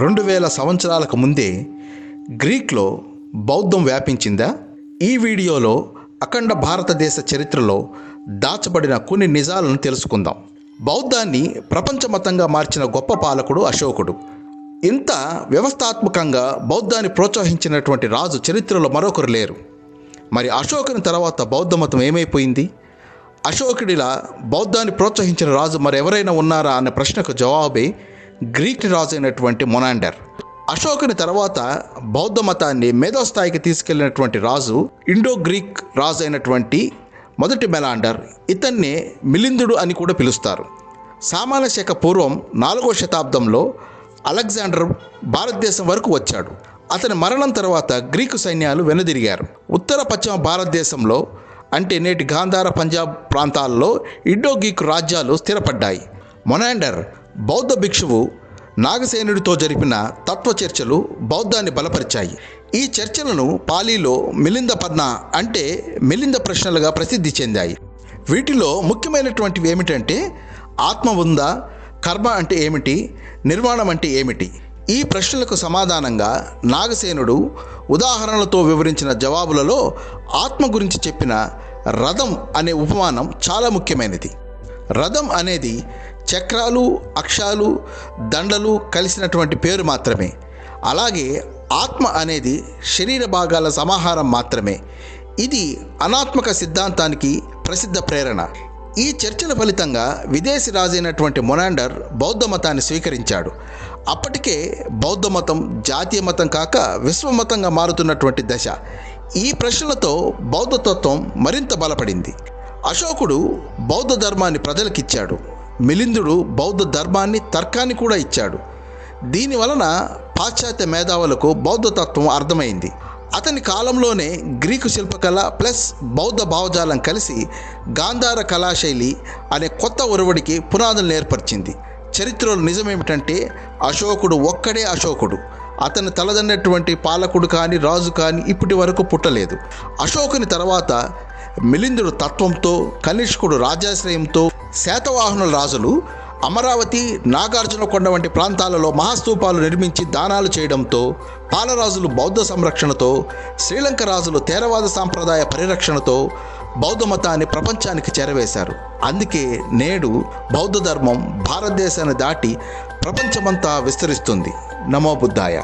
రెండు వేల సంవత్సరాలకు ముందే గ్రీక్లో బౌద్ధం వ్యాపించిందా? ఈ వీడియోలో అఖండ భారతదేశ చరిత్రలో దాచబడిన కొన్ని నిజాలను తెలుసుకుందాం. బౌద్ధాన్ని ప్రపంచమతంగా మార్చిన గొప్ప పాలకుడు అశోకుడు. ఇంత వ్యవస్థాత్మకంగా బౌద్ధాన్ని ప్రోత్సహించినటువంటి రాజు చరిత్రలో మరొకరు లేరు. మరి అశోకుని తర్వాత బౌద్ధ మతం ఏమైపోయింది? అశోకుడిలా బౌద్ధాన్ని ప్రోత్సహించిన రాజు మరి ఎవరైనా ఉన్నారా అనే ప్రశ్నకు జవాబే గ్రీక్ రాజు అయినటువంటి మొనాండర్. అశోకుని తర్వాత బౌద్ధ మతాన్ని మేధోస్థాయికి తీసుకెళ్ళినటువంటి రాజు ఇండో గ్రీక్ రాజు అయినటువంటి మొదటి మెలాండర్ ఇతన్నే మిలిందుడు అని కూడా పిలుస్తారు. సామాన్య శాఖ పూర్వం నాలుగో శతాబ్దంలో అలెగ్జాండర్ భారతదేశం వరకు వచ్చాడు. అతని మరణం తర్వాత గ్రీకు సైన్యాలు వెనుదిరిగారు. ఉత్తర పశ్చిమ భారతదేశంలో అంటే నేటి గాంధార పంజాబ్ ప్రాంతాల్లో ఇండో గ్రీకు రాజ్యాలు స్థిరపడ్డాయి. మొనాండర్ బౌద్ధ భిక్షువు నాగసేనుడితో జరిపిన తత్వ చర్చలు బౌద్ధాన్ని బలపరిచాయి. ఈ చర్చలను పాలీలో మిలింద పద్న అంటే మిలింద ప్రశ్నలుగా ప్రసిద్ధి చెందాయి. వీటిలో ముఖ్యమైనటువంటివి ఏమిటంటే ఆత్మ ఉందా కర్మ అంటే ఏమిటి నిర్వాణం అంటే ఏమిటి? ఈ ప్రశ్నలకు సమాధానంగా నాగసేనుడు ఉదాహరణలతో వివరించిన జవాబులలో ఆత్మ గురించి చెప్పిన రథం అనే ఉపమానం చాలా ముఖ్యమైనది. రథం అనేది చక్రాలు అక్షాలు దండలు కలిసినటువంటి పేరు మాత్రమే. అలాగే ఆత్మ అనేది శరీర భాగాల సమాహారం మాత్రమే. ఇది అనాత్మక సిద్ధాంతానికి ప్రసిద్ధ ప్రేరణ. ఈ చర్చల ఫలితంగా విదేశీ రాజైనటువంటి మొనాండర్ బౌద్ధ మతాన్ని స్వీకరించాడు. అప్పటికే బౌద్ధ మతం జాతీయ మతం కాక విశ్వమతంగా మారుతున్నటువంటి దశ. ఈ ప్రశ్నలతో బౌద్ధ తత్వం మరింత బలపడింది. అశోకుడు బౌద్ధ ధర్మాన్ని ప్రజలకిచ్చాడు. మిలిందుడు బౌద్ధ ధర్మాన్ని తర్కాన్ని కూడా ఇచ్చాడు. దీని వలన పాశ్చాత్య మేధావులకు బౌద్ధ తత్వం అర్థమైంది. అతని కాలంలోనే గ్రీకు శిల్పకళ ప్లస్ బౌద్ధ భావజాలం కలిసి గాంధార కళాశైలి అనే కొత్త ఒరవడికి పునాదులు ఏర్పరిచింది. చరిత్రలో నిజమేమిటంటే అశోకుడు ఒక్కడే అశోకుడు. అతను తలదన్నటువంటి పాలకుడు కానీ రాజు కానీ ఇప్పటి వరకు పుట్టలేదు. అశోకుని తర్వాత మిలిందుడు తత్వంతో కనిష్కుడు రాజాశ్రయంతో శాతవాహనుల రాజులు అమరావతి నాగార్జునకొండ వంటి ప్రాంతాలలో మహాస్తూపాలు నిర్మించి దానాలు చేయడంతో పాలరాజులు బౌద్ధ సంరక్షణతో శ్రీలంక రాజులు తేరవాద సాంప్రదాయ పరిరక్షణతో బౌద్ధ మతాన్ని ప్రపంచానికి చేరవేశారు. అందుకే నేడు బౌద్ధ ధర్మం భారతదేశాన్ని దాటి ప్రపంచమంతా విస్తరిస్తుంది. నమో బుద్ధాయ.